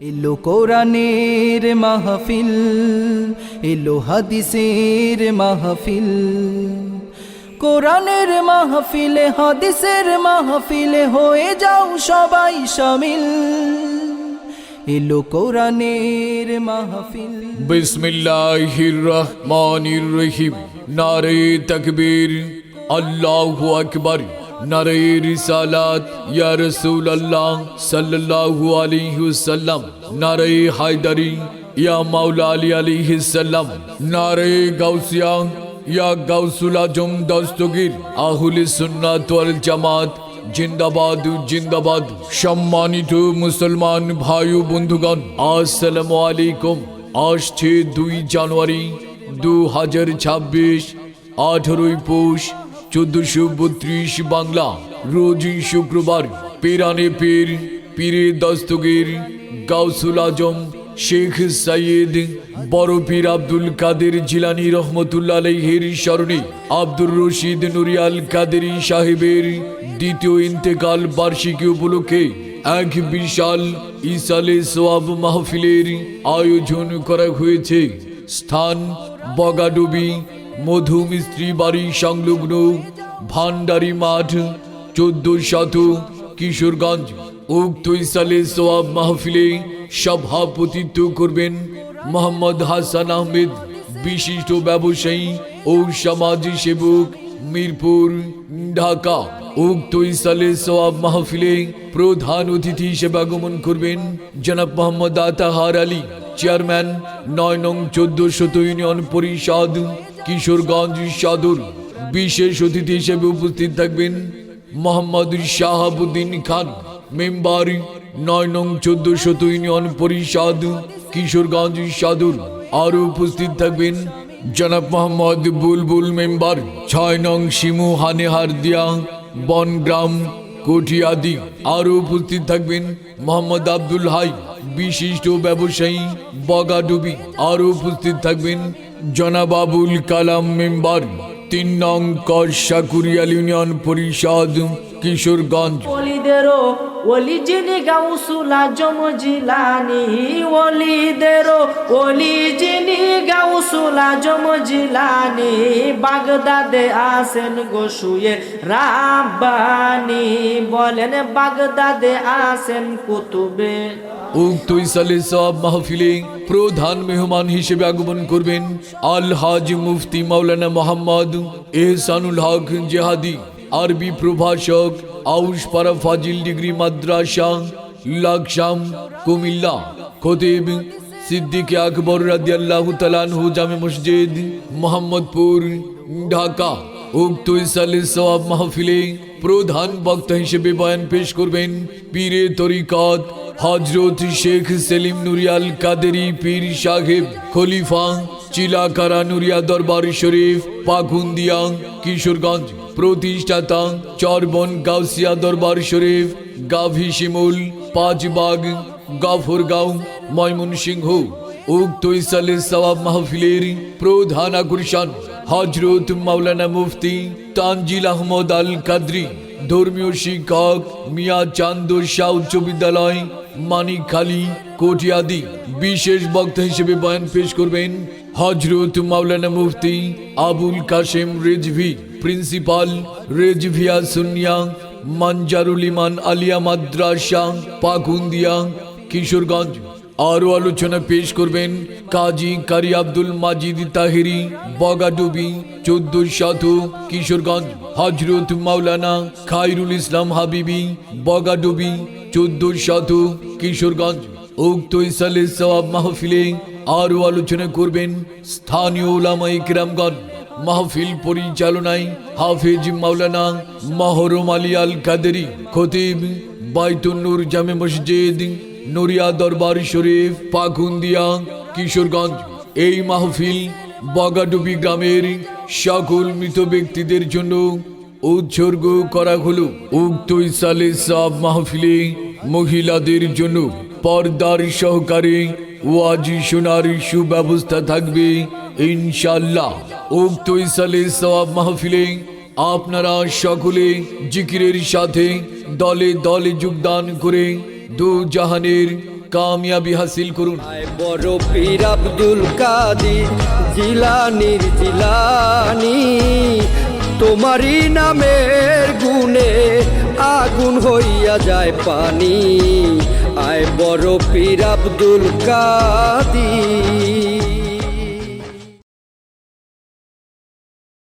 এলো কোরআনের মাহফিল, এলো হাদিসের মাহফিল। কোরআনের মাহফিলে, হাদিসের মাহফিলে হয়ে যাও সবাই শামিল এলো কোরআনের মাহফিল। বিসমিল্লাহির রহমানির রহিম, নারে তকবীর, আল্লাহু আকবার। নারে রিসালাত ইয়া রাসূলুল্লাহ সাল্লাল্লাহু আলাইহি ওয়াসাল্লাম নারে হায়দারি, ইয়া মাওলা আলী আলাইহি সাল্লাম নারে গাউসিয়া, ইয়া গাউসুল আজম দস্তগীর, আহুলি সুন্নাত ওয়াল জামাত, জিন্দাবাদ জিন্দাবাদ, সম্মানিত মুসলমান ভাই ও বন্ধুগণ, আসসালামু আলাইকুম। আসছে দুই জানুয়ারি দু হাজার ছাব্বিশ আঠারোই পৌষ চোদ্দশো বত্রিশ বাংলা রোজ শুক্রবার পেরানে পীর, পীরে দস্তগীর, গাউসুল আজম, শেখ সাইয়েদ, বড় পীর আব্দুল কাদের জিলানি রহমতুল্লা আলাইহির স্মরণে আব্দুর রশিদ নুরিয়াল কাদেরি সাহেবের দ্বিতীয় ইন্তেকাল বার্ষিকী উপলক্ষে এক বিশাল ইসালে সোয়াব মাহফিলের আয়োজন করা হয়েছে। স্থান বগাডুবি মধু মিস্ত্রি বাড়ি সংলগ্ন ভান্ডারি মাঠ চোদ্দ শত কিশোরগঞ্জ। উক্ত ইসালে সোয়াব মাহফিলে সভাপতিত্ব করবেন মোহাম্মদ হাসান আহমেদ, বিশিষ্ট ব্যবসায়ী ও সমাজ সেবক মিরপুর, ঢাকা। উক্ত ইসালে সোয়াব মাহফিলে প্রধান অতিথি হিসেবে আগমন করবেন জনাব মোহাম্মদ আতাহার আলী, চেয়ারম্যান, নয় নং চোদ্দ শত ইউনিয়ন পরিষদ কিশোরগঞ্জ সদর বিশেষ অতিথি হিসেবে উপস্থিত থাকবেন মোহাম্মদ শাহাবুদ্দিন খান, মেম্বার নয় নং চোদ্দ শত ইউনিয়ন পরিষদ, কিশোরগঞ্জ সদর। আরও উপস্থিত থাকবেন জনাব মোহাম্মদ বুলবুল মেম্বার ছয় নং শিমু হানেহার দিয়া বনগ্রাম কটিয়াদি আরও উপস্থিত থাকবেন মোহাম্মদ আব্দুল হাই, বিশিষ্ট ব্যবসায়ী বগাডুবি। আরও উপস্থিত থাকবেন জনাব আবুল কালাম মেম্বার তিন নং কশাকুরিয়াল ইউনিয়ন পরিষদ কিশোরগঞ্জ। ওলিদেরও ওলি যিনি ওলি গাউসুল আজম জিলানি বাগদাদে আসেন গোসুয়ে রাব্বানি বলেন, বাগদাদে আসেন কুতুবে। উক্ত ইসালে সব মাহফিলে প্রধান মেহমান হিসেবে আগমন করবেন। আল হাজ মুফতি মাওলানা মোহাম্মদ এহসানুল হক জেহাদি, আরবি প্রভাষক আউসপাড়া ফাজিল ডিগ্রি মাদ্রাসা, লাকসাম, কুমিল্লা। খতিব সিদ্দিক আকবর রাদিয়াল্লাহু তালানহু জামে মসজিদ, মোহাম্মদপুর, ঢাকা। উক্ত ইসালে সওয়াব মাহফিলে প্রধান বক্তা হিসেবে বয়ান পেশ করবেন পীরে তরিকত হজরত শেখ সেলিম নুরিয়াল কাদেরি পীর সাহেব, খলিফা চিলাকারা নুরিয়া দরবার শরীফ, পাকুন্দিয়া, কিশোরগঞ্জ, প্রতিষ্ঠাতা চরবন গাউসিয়া দরবার শরীফ, গাভি শিমুল, পাঁচবাগ গাফরগাঁও ময়মনসিংহ, উক্ত ইসালে সওয়াব মাহফিলের প্রধান আকর্ষণ হজরত মাওলানা মুফতি তানজিল আহমদ আল কাদরি ধর্মীয় শিক্ষক মিয়া চান্দ শাহ উচ্চ বিদ্যালয়, মানিকখালী, কটিয়াদি। বিশেষ বক্তা হিসেবে বয়ান পেশ করবেন হজরত মাওলানা মুফতি আবুল কাশেম রেজভি, প্রিন্সিপাল রেজভিয়া সুনিয়া মঞ্জারুল ইমান আলিয়া মাদ্রাসা, পাকুন্দিয়া কিশোরগঞ্জ, আরও আলোচনা পেশ করবেন কাজী কারি আব্দুল মাজিদ তাহিরি, বগাডুবি চোদ্দ শত কিশোরগঞ্জ হজরত মাওলানা খাইরুল ইসলাম হাবিবি, বগাডুবি চোদ্দ শত কিশোরগঞ্জ, উক্ত ইসালে সওয়াব মাহফিলে আরও আলোচনা করবেন স্থানীয় ওলামা ইকরামগণ। মাহফিল পরিচালনায় হাফেজ মাওলানা মহরম আলী আল কাদেরি খতিব বাইতুন্নুর জামে মসজিদ নড়িয়া দরবার শরীফ, পাকুন্দিয়া, কিশোরগঞ্জ। এই মাহফিল বগাডুবি গ্রামের সকল মৃত ব্যক্তিদের জন্য উৎসর্গ করা হলো। উক্ত ইসালে সাব মাহফিলে মহিলাদের জন্য পর্দার সহকারে ওয়াজি শোনার সুব্যবস্থা থাকবে ইনশাল্লাহ উক্ত ইসালে সওয়াব মাহফিলে আপনারা সকলে জিকিরের সাথে দলে দলে যোগদান করে দু জাহানের কামিয়াবি হাসিল করুন। বড় পীর আব্দুল কাদির, জিলানির জিলানি। তোমারই নামের গুণে আগুন হইয়া যায় পানি। আয় বড় পীর আব্দুল কাদির।